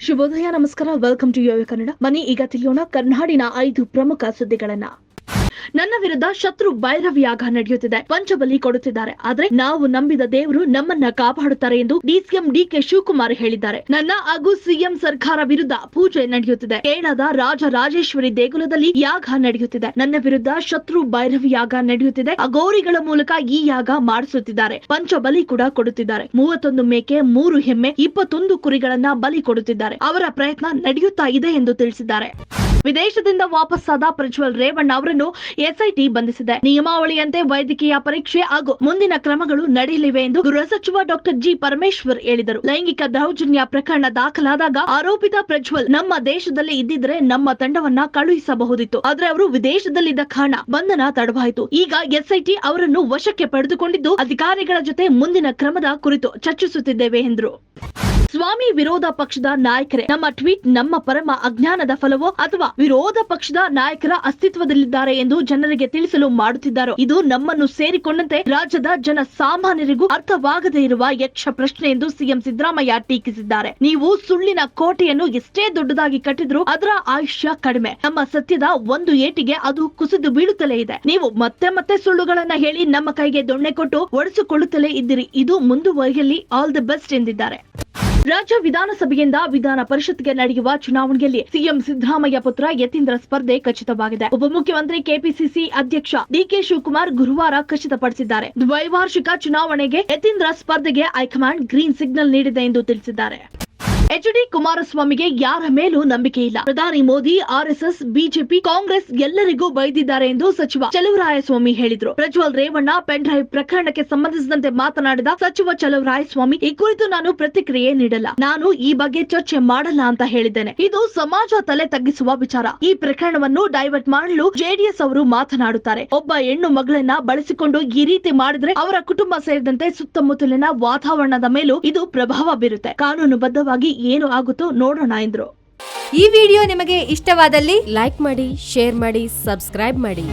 ಶುಭೋದಯ ನಮಸ್ಕಾರ. Welcome to ಯುವ ಕನ್ನಡ ಬನ್ನಿ ಈಗ ತಿಳಿಯೋಣ ಕರ್ನಾಡಿನ ಐದು ಪ್ರಮುಖ ಸುದ್ದಿಗಳನ್ನ. ನನ್ನ ವಿರುದ್ಧ ಶತ್ರು ಭೈರವಿಯಾಗ ನಡೆಯುತ್ತಿದೆ. ಪಂಚಬಲಿ ಕೊಡುತ್ತಿದ್ದಾರೆ. ಆದ್ರೆ ನಾವು ನಂಬಿದ ದೇವರು ನಮ್ಮನ್ನ ಕಾಪಾಡುತ್ತಾರೆ ಎಂದು ಡಿಸಿಎಂ ಡಿಕೆ ಶಿವಕುಮಾರ್ ಹೇಳಿದ್ದಾರೆ. ನನ್ನ ಹಾಗೂ ಸಿಎಂ ಸರ್ಕಾರ ವಿರುದ್ಧ ಪೂಜೆ ನಡೆಯುತ್ತಿದೆ. ಕೇರಳದ ರಾಜ ರಾಜೇಶ್ವರಿ ದೇಗುಲದಲ್ಲಿ ಯಾಗ ನಡೆಯುತ್ತಿದೆ. ನನ್ನ ವಿರುದ್ಧ ಶತ್ರು ಭೈರವಿ ಯಾಗ ನಡೆಯುತ್ತಿದೆ. ಅಗೋರಿಗಳ ಮೂಲಕ ಈ ಯಾಗ ಮಾಡಿಸುತ್ತಿದ್ದಾರೆ. ಪಂಚಬಲಿ ಕೂಡ ಕೊಡುತ್ತಿದ್ದಾರೆ. ಮೂವತ್ತೊಂದು ಮೇಕೆ, ಮೂರು ಹೆಮ್ಮೆ, ಇಪ್ಪತ್ತೊಂದು ಕುರಿಗಳನ್ನ ಬಲಿ ಕೊಡುತ್ತಿದ್ದಾರೆ. ಅವರ ಪ್ರಯತ್ನ ನಡೆಯುತ್ತಾ ಇದೆ ಎಂದು ತಿಳಿಸಿದ್ದಾರೆ. ವಿದೇಶದಿಂದ ವಾಪಸ್ಸಾದ ಪ್ರಜ್ವಲ್ ರೇವಣ್ಣ ಅವರನ್ನು ಎಸ್ಐಟಿ ಬಂಧಿಸಿದೆ. ನಿಯಮಾವಳಿಯಂತೆ ವೈದ್ಯಕೀಯ ಪರೀಕ್ಷೆ ಹಾಗೂ ಮುಂದಿನ ಕ್ರಮಗಳು ನಡೆಯಲಿವೆ ಎಂದು ಗೃಹ ಸಚಿವ ಡಾಕ್ಟರ್ ಜಿ ಪರಮೇಶ್ವರ್ ಹೇಳಿದರು. ಲೈಂಗಿಕ ದೌರ್ಜನ್ಯ ಪ್ರಕರಣ ದಾಖಲಾದಾಗ ಆರೋಪಿತ ಪ್ರಜ್ವಲ್ ನಮ್ಮ ದೇಶದಲ್ಲಿ ಇದ್ದಿದ್ರೆ ನಮ್ಮ ತಂಡವನ್ನ ಕಳುಹಿಸಬಹುದಿತ್ತು. ಆದ್ರೆ ಅವರು ವಿದೇಶದಲ್ಲಿದ್ದ ಕಾರಣ ಬಂಧನ ತಡವಾಯಿತು. ಈಗ ಎಸ್ಐಟಿ ಅವರನ್ನು ವಶಕ್ಕೆ ಪಡೆದುಕೊಂಡಿದ್ದು ಅಧಿಕಾರಿಗಳ ಜೊತೆ ಮುಂದಿನ ಕ್ರಮದ ಕುರಿತು ಚರ್ಚಿಸುತ್ತಿದ್ದೇವೆ ಎಂದರು. ಸ್ವಾಮಿ ವಿರೋಧ ಪಕ್ಷದ ನಾಯಕರೇ, ನಮ್ಮ ಟ್ವೀಟ್ ನಮ್ಮ ಪರಮ ಅಜ್ಞಾನದ ಫಲವೋ ಅಥವಾ ವಿರೋಧ ಪಕ್ಷದ ನಾಯಕರ ಅಸ್ತಿತ್ವದಲ್ಲಿದ್ದಾರೆ ಎಂದು ಜನರಿಗೆ ತಿಳಿಸಲು ಮಾಡುತ್ತಿದ್ದಾರೋ? ಇದು ನಮ್ಮನ್ನು ಸೇರಿಕೊಂಡಂತೆ ರಾಜ್ಯದ ಜನ ಸಾಮಾನ್ಯರಿಗೂ ಅರ್ಥವಾಗದೇ ಇರುವ ಯಕ್ಷ ಪ್ರಶ್ನೆ ಎಂದು ಸಿಎಂ ಸಿದ್ದರಾಮಯ್ಯ ಟೀಕಿಸಿದ್ದಾರೆ. ನೀವು ಸುಳ್ಳಿನ ಕೋಟೆಯನ್ನು ಎಷ್ಟೇ ದೊಡ್ಡದಾಗಿ ಕಟ್ಟಿದ್ರು ಅದರ ಆಯುಷ್ಯ ಕಡಿಮೆ. ನಮ್ಮ ಸತ್ಯದ ಒಂದು ಏಟಿಗೆ ಅದು ಕುಸಿದು ಬೀಳುತ್ತಲೇ ಇದೆ. ನೀವು ಮತ್ತೆ ಮತ್ತೆ ಸುಳ್ಳುಗಳನ್ನ ಹೇಳಿ ನಮ್ಮ ಕೈಗೆ ದೊಣ್ಣೆ ಕೊಟ್ಟು ಒಡಿಸಿಕೊಳ್ಳುತ್ತಲೇ ಇದ್ದೀರಿ. ಇದು ಮುಂದುವರಿಯಲ್ಲಿ ಆಲ್ ದಿ ಬೆಸ್ಟ್ ಎಂದಿದ್ದಾರೆ. ರಾಜ್ಯ ವಿಧಾನಸಭೆಯಿಂದ ವಿಧಾನ ಪರಿಷತ್ಗೆ ನಡೆಯುವ ಚುನಾವಣೆಯಲ್ಲಿ ಸಿಎಂ ಸಿದ್ದರಾಮಯ್ಯ ಪುತ್ರ ಯತೀಂದ್ರ ಸ್ಪರ್ಧೆ ಖಚಿತವಾಗಿದೆ. ಉಪಮುಖ್ಯಮಂತ್ರಿ ಕೆಪಿಸಿಸಿ ಅಧ್ಯಕ್ಷ ಡಿಕೆ ಶಿವಕುಮಾರ್ ಗುರುವಾರ ಖಚಿತಪಡಿಸಿದ್ದಾರೆ. ದ್ವೈವಾರ್ಷಿಕ ಚುನಾವಣೆಗೆ ಯತೀಂದ್ರ ಸ್ಪರ್ಧೆಗೆ ಹೈಕಮಾಂಡ್ ಗ್ರೀನ್ ಸಿಗ್ನಲ್ ನೀಡಿದೆ ಎಂದು ತಿಳಿಸಿದ್ದಾರೆ. ಎಚ್ ಡಿ ಕುಮಾರಸ್ವಾಮಿಗೆ ಯಾರ ಮೇಲೂ ನಂಬಿಕೆ ಇಲ್ಲ. ಪ್ರಧಾನಿ ಮೋದಿ ಆರ್ಎಸ್ಎಸ್ ಬಿಜೆಪಿ, ಕಾಂಗ್ರೆಸ್ ಎಲ್ಲರಿಗೂ ಬೈದಿದ್ದಾರೆ ಎಂದು ಸಚಿವ ಚಲುವರಾಯಸ್ವಾಮಿ ಹೇಳಿದ್ರು. ಪ್ರಜ್ವಲ್ ರೇವಣ್ಣ ಪೆನ್ ಡ್ರೈವ್ ಪ್ರಕರಣಕ್ಕೆ ಸಂಬಂಧಿಸಿದಂತೆ ಮಾತನಾಡಿದ ಸಚಿವ ಚಲುವರಾಯಸ್ವಾಮಿ, ಈ ಕುರಿತು ನಾನು ಪ್ರತಿಕ್ರಿಯೆ ನೀಡಲ್ಲ. ನಾನು ಈ ಬಗ್ಗೆ ಚರ್ಚೆ ಮಾಡಲ್ಲ ಅಂತ ಹೇಳಿದ್ದೇನೆ. ಇದು ಸಮಾಜ ತಲೆ ತಗ್ಗಿಸುವ ವಿಚಾರ. ಈ ಪ್ರಕರಣವನ್ನು ಡೈವರ್ಟ್ ಮಾಡಲು ಜೆಡಿಎಸ್ ಅವರು ಮಾತನಾಡುತ್ತಾರೆ. ಒಬ್ಬ ಹೆಣ್ಣು ಮಗಳನ್ನ ಬಳಸಿಕೊಂಡು ಈ ರೀತಿ ಮಾಡಿದ್ರೆ ಅವರ ಕುಟುಂಬ ಸೇರಿದಂತೆ ಸುತ್ತಮುತ್ತಲಿನ ವಾತಾವರಣದ ಮೇಲೂ ಇದು ಪ್ರಭಾವ ಬೀರುತ್ತೆ. ಕಾನೂನುಬದ್ಧವಾಗಿ ಏನು ಆಗುತ್ತೋ ನೋಡೋಣ ಎಂದ್ರು. ಈ ವಿಡಿಯೋ ನಿಮಗೆ ಇಷ್ಟವಾದಲ್ಲಿ ಲೈಕ್ ಮಾಡಿ ಶೇರ್ ಮಾಡಿ ಸಬ್ಸ್ಕ್ರೈಬ್ ಮಾಡಿ.